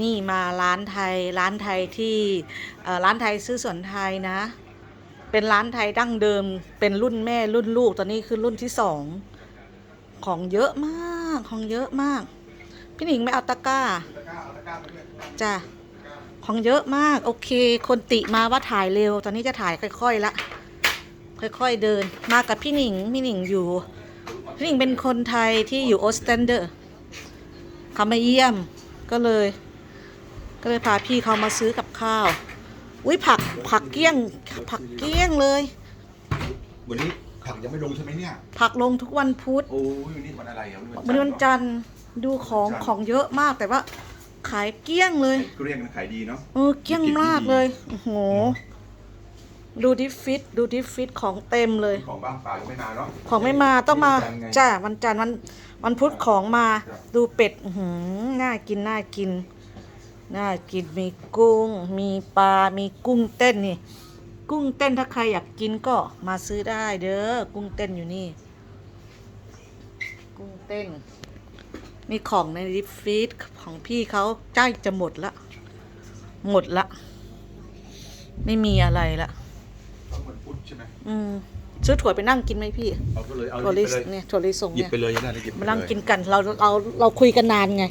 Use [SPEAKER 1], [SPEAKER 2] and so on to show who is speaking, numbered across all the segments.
[SPEAKER 1] นี่มาร้านไทยร้านไทยที่ร้านไทยซื้อสวนไทยนะ เป็นร้านไทยดั้งเดิม เป็นรุ่นแม่รุ่นลูกตอนนี้คือรุ่นที่สองของเยอะมากของเยอะมาก พี่หนิงไม่เอาตะกร้าจ้ะของเยอะมากโอเค คนติมาว่าถ่ายเร็ว ตอนนี้จะถ่ายค่อยๆละค่อยๆเดิน มากับพี่หนิงพี่หนิงอยู่พี่หนิงเป็นคนไทยที่อยู่ออสเตนเดอร์เขามาเยี่ยมก็เลย เลยพาพี่เขามาซื้อกับข้าว อุ้ยผักผักเกี้ยง ผักเกี้ยงเลย
[SPEAKER 2] วันนี้ผักยังไม่ลงใช่ไหมเนี่ย
[SPEAKER 1] ผักลงทุกวันพุธ
[SPEAKER 2] โอ้ยวันนี้วันอะไรอะ
[SPEAKER 1] วันนี้วันจันทร์ดูของของเยอะมากแต่ว่า ขายเกลี้ยงเลย
[SPEAKER 2] เกลี้ยงขายดีเนาะ
[SPEAKER 1] เออเกลี้ยงมากเลยโอ้โหดูดิฟิตดูดิฟิตของเต็มเลย
[SPEAKER 2] ของบ้างปลายังไม่มาเนาะ
[SPEAKER 1] ของไม่มาต้องมา
[SPEAKER 2] วันจันทร์ไง
[SPEAKER 1] จ้าวันจันทร์วันวันพุธของมา
[SPEAKER 2] ครับ
[SPEAKER 1] ดูเป็ดอื้อหือน่ากินน่ากิน น่ากินมีกุ้ง มีปลา มีกุ้งเต้นนี่ กุ้งเต้นถ้าใครอยากกินก็มาซื้อได้เด้อ กุ้งเต้นอยู่นี่ กุ้งเต้น มีของในดิฟฟีดของพี่เขาใกล้จะหมดละ หมดละ ไม่มีอะไรละ
[SPEAKER 2] ต้องมันพุธใช่ไหม
[SPEAKER 1] อืมซื้อถั่วไปนั่งกินไหมพี่
[SPEAKER 2] เอาก็เลยเอา
[SPEAKER 1] ถั่ว
[SPEAKER 2] หยิ
[SPEAKER 1] ลิ
[SPEAKER 2] บ
[SPEAKER 1] ส
[SPEAKER 2] ไปเลย
[SPEAKER 1] เนี่ยถั่วลิสง
[SPEAKER 2] หยิบ
[SPEAKER 1] เนี่ย
[SPEAKER 2] ไปเลยยังได้เลยหยิบไป
[SPEAKER 1] มา
[SPEAKER 2] เลย
[SPEAKER 1] นั่งกินกัน เราเราเราคุยกันนานไง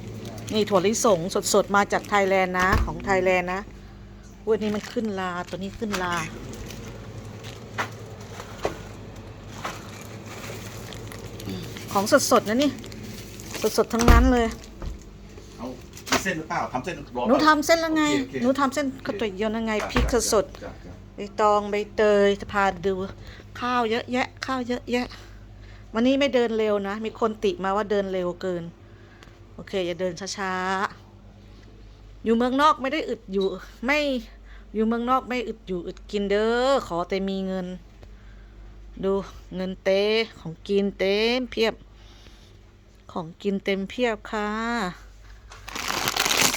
[SPEAKER 1] นี่ถั่วลิสงสดๆ มาจากไทยแลนด์นะ ของไทยแลนด์นะวันนี้มันขึ้นลาตัวนี้ขึ้นลา ของสดๆ นะนี่ สดๆ ทั้งนั้นเลย
[SPEAKER 2] เอาเส้นหรือเปล่าทำเส้นรอ
[SPEAKER 1] หนูทำเส้นแล้วไง
[SPEAKER 2] โอเคโอเค
[SPEAKER 1] หนูทำเส้นข้าวตัวเดียวนั่นไงพริกสดๆ
[SPEAKER 2] จ้ะจ้ะ
[SPEAKER 1] ใบตองใบเตยจะพาดูข้าวเยอะแยะ ข้าวเยอะแยะ วันนี้ไม่เดินเร็วนะ มีคนติมาว่าเดินเร็วเกิน โอเค อย่าเดินช้าๆ อยู่เมืองนอกไม่ได้อึดอยู่ ไม่อยู่เมืองนอกไม่อึดอยู่อึดกินเด้อขอแต่มีเงิน ดูเงินเต้ของกินเต็มเพียบ ของกินเต็มเพียบค่ะ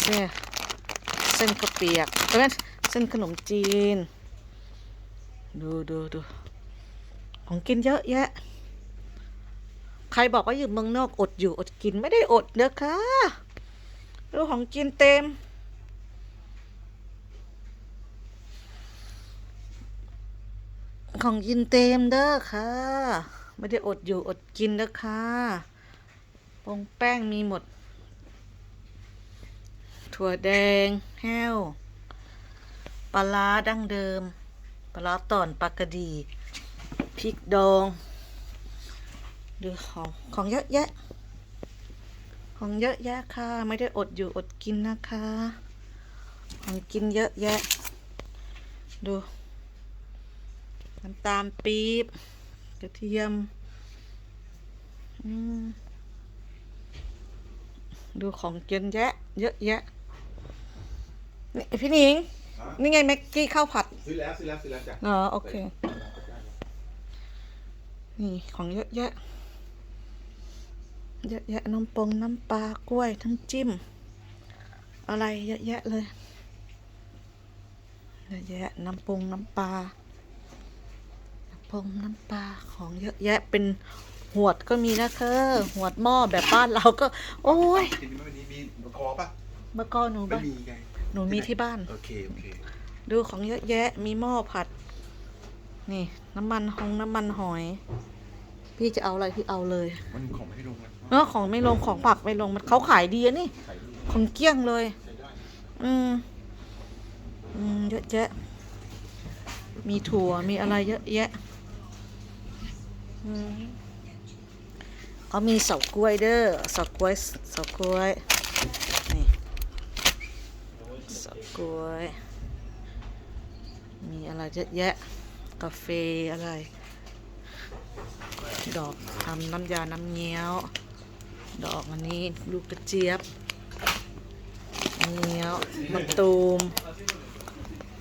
[SPEAKER 1] เนี่ยเส้นข้าวเปียกเอ้ยเส้นขนมจีน ดูดูดูของกินเยอะแยะ ใครบอกว่าอยู่เมืองนอกอดอยู่อดกินไม่ได้อดเด้อค่ะดูของกินเต็ม ของกินเต็มเด้อค่ะ ไม่ได้อดอยู่อดกินเด้อค่ะปงแป้งมีหมด ถั่วแดง แห้ว ปลาร้าดั้งเดิม ปลาร้าตอนปลากระดี พริกดอง ดูของของเยอะแยะ ของเยอะแยะค่ะ ไม่ได้อดอยู่อดกินนะคะ ของกินเยอะแยะ ดูน้ำตาลปี๊บกระเทียมอืมดูของกินแยะ เยอะแยะนี่พี่หนิง นี่ไงแม็กกี้ข้าวผัด
[SPEAKER 2] ซื้อแล้วซื้อแล้วซื้อแล้วจ้ะ
[SPEAKER 1] อ๋อโอเค นี่ของเยอะแยะ เยอะแยะน้ำปงน้ำปลากล้วยทั้งจิ้ม อะไรเยอะแยะเลยเยอะแยะน้ำปงน้ำปลาน้ำปงน้ำปลาของเยอะแยะเป็นหวดก็มีนะคะหวดหม้อแบบบ้านเราก็ โอ้ย
[SPEAKER 2] กินไม่วันนี้มีมะกอปะ
[SPEAKER 1] เมื่อก่อนหนู
[SPEAKER 2] ไม่
[SPEAKER 1] บ้าน
[SPEAKER 2] มีไง
[SPEAKER 1] หนูมีที่บ้าน
[SPEAKER 2] โอเคโอเค
[SPEAKER 1] ดูของเยอะแยะมีหม้อผัด นี่ น้ำมันหงน้ำมันหอย พี่จะเอาอะไรพี่เอาเลย
[SPEAKER 2] มันของไม่ลงนะ
[SPEAKER 1] เออของไม่ลงของผักไม่ลงมันเขาขายดีอะนี่
[SPEAKER 2] ข
[SPEAKER 1] องเกลี้ยงเลย อืมอืมเยอะแยะ มีถั่วมีอะไรเยอะแยะอืมเขามีเสากล้วยเด้อเสากล้วยเสากล้วยนี่เสากล้วย มีอะไรเยอะแยะ กาแฟอะไร ดอกทำน้ำยาน้ำเงี้ยว ดอกอันนี้ลูกกระเจี๊ยบเงี้ยวมะตูม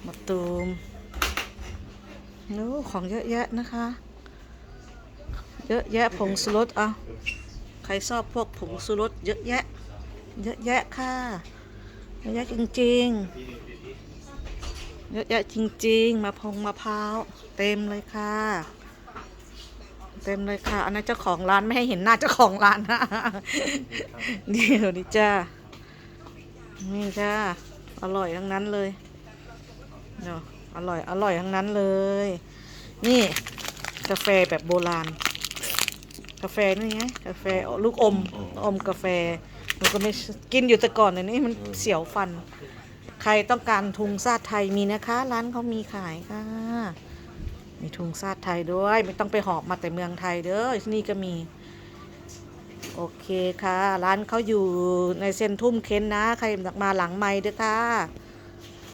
[SPEAKER 1] มะตูมนู้ของเยอะแยะนะคะ เยอะแยะผงสุรสเอาใครชอบพวกผงสุรสเยอะแยะ เยอะแยะค่ะเยอะแยะจริงๆ เยอะแยะจริง ๆ มาพงมะพร้าวเต็มเลยค่ะ ต็มเลยค่ะ อันนั้นเจ้าของร้านไม่ให้เห็นหน้าเจ้าของร้านนะเดี๋ยวนี้จ้านี่จ้าอร่อยทั้งนั้นเลยเนาะอร่อยอร่อยทั้งนั้นเลย นี่กาแฟแบบโบราณ กาแฟนี่ไงกาแฟลูกอมอมกาแฟหนูก็ไม่กินอยู่แต่ก่อนแต่นี่มันเสียวฟัน ใครต้องการทุงซาดไทยมีนะคะ ร้านเขามีขายค่ะ มีทุงซาดไทยด้วย ไม่ต้องไปหอบมาแต่เมืองไทยเด้อที่นี่ก็มี โอเคค่ะ ร้านเขาอยู่ในเซ็นทรุมเค้นนะ ใครอยากมาหลังไม้เด้อค่ะ